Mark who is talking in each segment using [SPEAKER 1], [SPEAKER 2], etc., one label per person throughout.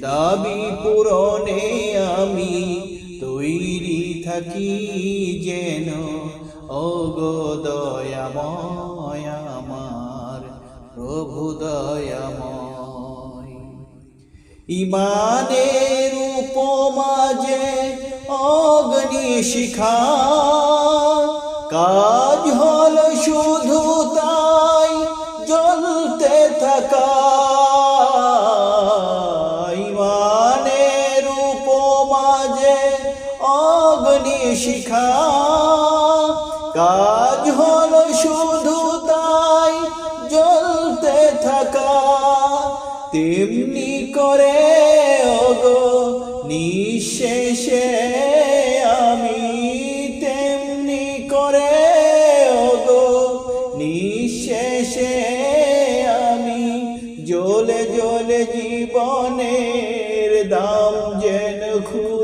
[SPEAKER 1] দাবি পূরণে আমি তৈরি থাকি যেন। ও গো দয়াময় আমার, প্রভু দয়াময়। ইমানের উপমাজে অগ্নি শিখা অগ্নি শিখা। কাজ হল শুধু তাই জ্বলতে থাকা। তেমনি করে ওগো নিঃশেষে আমি তেমনি করে ওগো নিঃশেষে আমি জ্বলে জ্বলে জীবনের দাম যেন ওগো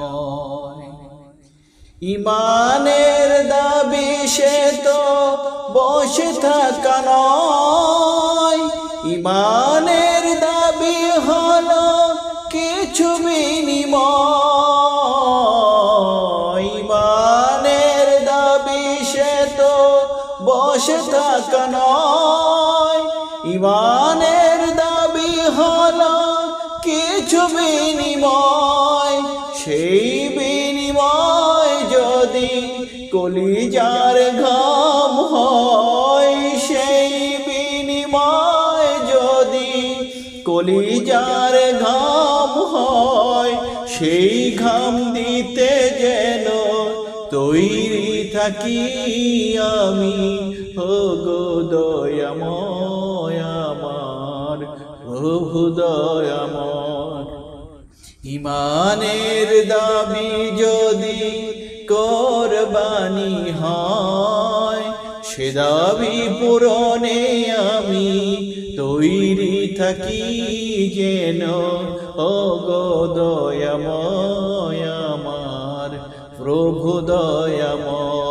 [SPEAKER 1] ইমানের দাবি সে তো বসে থাকা নয়। ইমানের দাবি হলো কিছু বিনিময়। ইমানের দাবি সে তো বসে থাকা নয়। ইমানের দাবি হলো কিছু বিনিময়। সেই কলিজার ঘাম হয় সেই বিনিময় যদি কলি কলিজার ঘাম হয়, সেই ঘাম দিতে যেন তৈরি থাকি আমি। হো গো দয়াময় আমার, প্রভু দয়াময়। ইমানের দাবি যদি কোরবানি হয়। সে দাবি পূরণে আমি তৈরি থাকি যেন ও গো দয়াময় আমার প্রভু দয়াময়।